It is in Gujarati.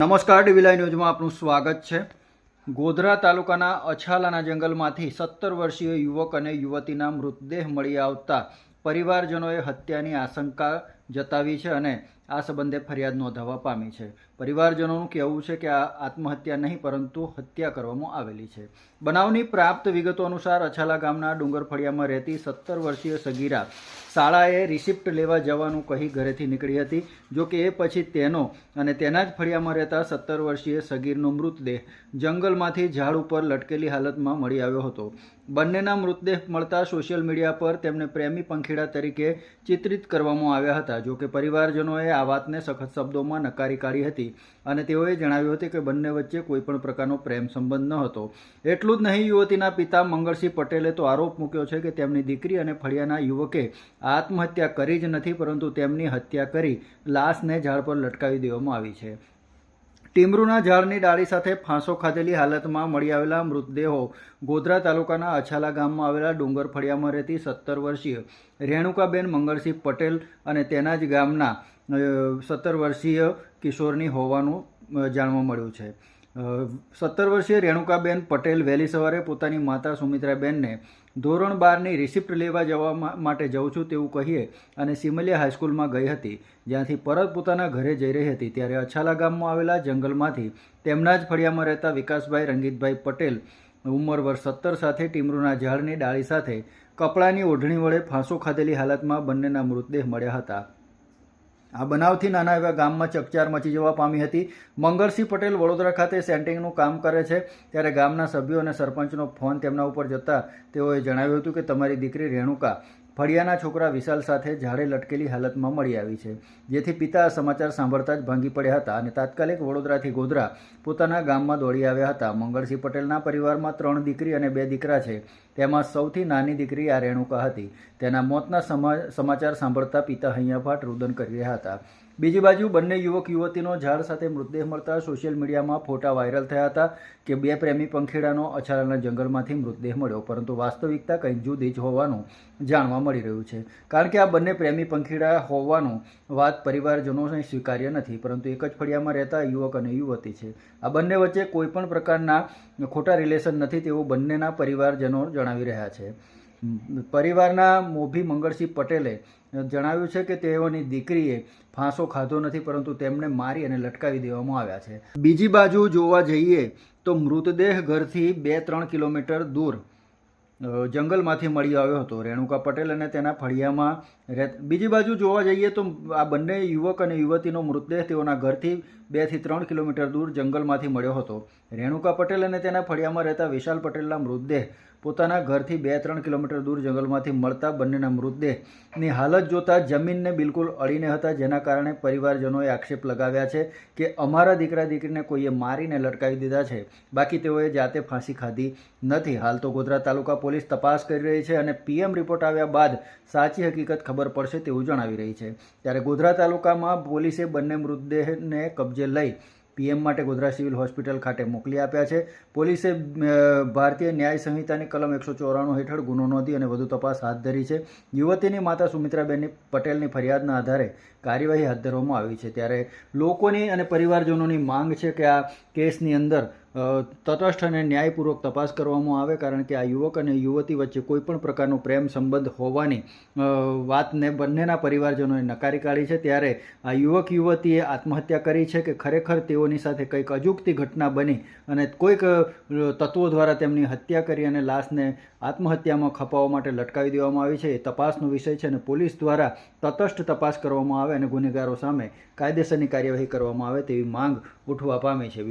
નમસ્કાર ડીવીલાઈ ન્યૂઝમાં આપનું સ્વાગત છે. ગોધરા તાલુકાના અછાલાના જંગલમાંથી સત્તર વર્ષીય યુવક અને યુવતીના મૃતદેહ મળી આવતા પરિવારજનોએ હત્યાની આશંકા જતાવી છે અને આ સંબંધે ફરિયાદ નોંધાવવા પામી છે. પરિવારજનોનું કહેવું છે કે આ આત્મહત્યા નહીં, પરંતુ હત્યા કરવામાં આવેલી છે. બનાવની પ્રાપ્ત વિગતો અનુસાર અછાલા ગામના ડુંગર ફળિયામાં રહેતી સત્તર વર્ષીય સગીરા શાળાએ રિસિપ્ટ લેવા જવાનું કહી ઘરેથી નીકળી હતી. જો કે એ પછી તેનો અને તેના જ ફળિયામાં રહેતા સત્તર વર્ષીય સગીરનો મૃતદેહ જંગલમાંથી ઝાડ ઉપર લટકેલી હાલતમાં મળી આવ્યો હતો. બંનેના મૃતદેહ મળતા સોશિયલ મીડિયા પર તેમને પ્રેમી પંખીડા તરીકે ચિત્રિત કરવામાં આવ્યા હતા. જો કે પરિવારજનોએ આ વાતને સખત શબ્દોમાં નકારી કાઢી હતી અને તેઓએ જણાવ્યું હતું કે બંને વચ્ચે કોઈપણ પ્રકારનો પ્રેમ સંબંધ ન હતો. એટલું જ નહીં, યુવતીના પિતા મંગળસિંહ પટેલે તો આરોપ મૂક્યો છે કે તેમની દીકરી અને ફળિયાના યુવકે આત્મહત્યા કરી જ નથી, પરંતુ તેમની હત્યા કરી લાશને ઝાડ પર લટકાવી દેવામાં આવી છે. ટીમરૂના ઝાડની ડાળી સાથે ફાંસો ખાધેલી હાલતમાં મળી આવેલા મૃતદેહો ગોધરા તાલુકાના અછાલા ગામમાં આવેલા ડુંગર ફળિયામાં રહેતી સત્તર વર્ષીય રેણુકાબેન મંગળસિંહ પટેલ અને તેના જ ગામના સત્તર વર્ષીય કિશોરની હોવાનું જાણવા મળ્યું છે. સત્તર વર્ષીય રેણુકાબેન પટેલ વહેલી સવારે પોતાની માતા સુમિત્રાબેનને ધોરણ બારની રિસિપ્ટ લેવા જવા માટે જઉં છું તેવું કહીએ અને સિમલિયા હાઈસ્કૂલમાં ગઈ હતી. જ્યાંથી પરત પોતાના ઘરે જઈ રહી હતી ત્યારે અછાલા ગામમાં આવેલા જંગલમાંથી તેમના જ ફળિયામાં રહેતા વિકાસભાઈ રંગીતભાઈ પટેલ ઉંમર વર્ષ સત્તર સાથે ટીમરૂના ઝાડની ડાળી સાથે કપડાની ઓઢણી વડે ફાંસો ખાધેલી હાલતમાં બંનેના મૃતદેહ મળ્યા હતા. આ બનાવથી નાના એવા ગામમાં ચકચાર મચી જવા પામી હતી. મંગળસિંહ પટેલ વડોદરા ખાતે સેન્ટિંગનું કામ કરે છે. ત્યારે ગામના સભ્યો અને સરપંચનો ફોન તેમના ઉપર જતા તેઓએ જણાવ્યું હતું કે, તમારી દીકરી રેણુકા ફળિયાના છોકરા વિશાલ સાથે ઝાડે લટકેલી હાલતમાં મળી આવી છે, જેથી પિતા આ સમાચાર સાંભળતા જ ભાંગી પડ્યા હતા અને તાત્કાલિક વડોદરાથી ગોધરા પોતાના ગામમાં દોડી આવ્યા હતા. મંગળસિંહ પટેલના પરિવારમાં ત્રણ દીકરી અને બે દીકરા છે. તેમાં સૌથી નાની દીકરી આ રેણુકા હતી. તેના મોતના સમા- સમાચાર સાંભળતા પિતા હૈયાફાટ રુદન કરી રહ્યા હતા. બીજી બાજુ બંને યુવક યુવતીનો ઝાડ સાથે મૃતદેહ મળતા સોશિયલ મીડિયામાં ફોટા વાયરલ થયા હતા કે બે પ્રેમી પંખીડાનો અછાડાના જંગલમાંથી મૃતદેહ મળ્યો, પરંતુ વાસ્તવિકતા કંઈક જુદી જ હોવાનું જાણવા મળી રહ્યું છે. કારણ કે આ બંને પ્રેમી પંખીડા હોવાનું વાત પરિવારજનોને સ્વીકાર્ય નથી, પરંતુ એક જ ફળિયામાં રહેતા યુવક અને યુવતી છે. આ બંને વચ્ચે કોઈપણ પ્રકારના ખોટા રિલેશન નથી તેવું બંનેના પરિવારજનો જણાવી રહ્યા છે. પરિવારના મોભી મંગળસિંહ પટેલે જણાવ્યું છે કે તેઓની દીકરીએ ફાંસો ખાધો નથી, પરંતુ તેમને મારી અને લટકાવી દેવામાં આવ્યા છે. બીજી બાજુ જોવા જઈએ તો મૃતદેહ ઘરથી બે ત્રણ કિલોમીટર દૂર જંગલમાંથી મળી આવ્યો હતો. રેણુકા પટેલ અને તેના ફળિયામાં બીજી બાજુ જોવા જઈએ તો આ બંને યુવક અને યુવતીનો મૃતદેહ તેઓના ઘરથી બેથી ત્રણ કિલોમીટર દૂર જંગલમાંથી મળ્યો હતો. રેણુકા પટેલ અને તેના ફળિયામાં રહેતા વિશાલ પટેલના મૃતદેહ પોતાના ઘરથી બે ત્રણ કિલોમીટર દૂર જંગલમાંથી મળતા બંનેના મૃતદેહની હાલત જોતા જમીનને બિલકુલ અડીને હતા, જેના કારણે પરિવારજનોએ આક્ષેપ લગાવ્યા છે કે અમારા દીકરા દીકરીને કોઈએ મારીને લટકાવી દીધા છે. બાકી તેઓએ જાતે ફાંસી ખાધી નથી. હાલ તો ગોધરા તાલુકા પોલીસ તપાસ કરી રહી છે અને પીએમ રિપોર્ટ આવ્યા બાદ સાચી હકીકત ખબર પડશે તેવું જણાવી રહી છે. ત્યારે ગોધરા તાલુકામાં પોલીસે બંને મૃતદેહને કબજે લઈ પીએમ માટે ગોધરા સિવિલ હોસ્પિટલ ખાતે મોકલી આપ્યા છે. પોલીસે ભારતીય ન્યાય સંહિતાની કલમ એકસો ચોરાણું હેઠળ ગુનો નોંધી અને વધુ તપાસ હાથ ધરી છે. યુવતીની માતા સુમિત્રાબેનની પટેલની ફરિયાદના આધારે કાર્યવાહી હાથ ધરવામાં આવી છે. ત્યારે લોકોની અને પરિવારજનોની માંગ છે કે આ કેસની અંદર તટસ્થ અને ન્યાયપૂર્વક તપાસ કરવામાં આવે કારણ કે આ યુવક અને યુવતી વચ્ચે કોઈ પણ પ્રકારનો પ્રેમ સંબંધ હોવાની વાતને બંનેના પરિવારજનોએ નકારી કાઢી છે. ત્યારે આ યુવક યુવતીએ આત્મહત્યા કરી છે કે ખરેખર તેઓની સાથે કંઈક અજુગતી ઘટના બની અને કોઈક તત્વો દ્વારા તેમની હત્યા કરી અને લાશને આત્મહત્યામાં ખપાવવા માટે લટકાવી દેવામાં આવી છે. એ તપાસનો વિષય છે અને પોલીસ દ્વારા તટસ્થ તપાસ કરવામાં આવે અને ગુનેગારો સામે કાયદેસરની કાર્યવાહી કરવામાં આવે તેવી માંગ ઉઠવા પામી છે.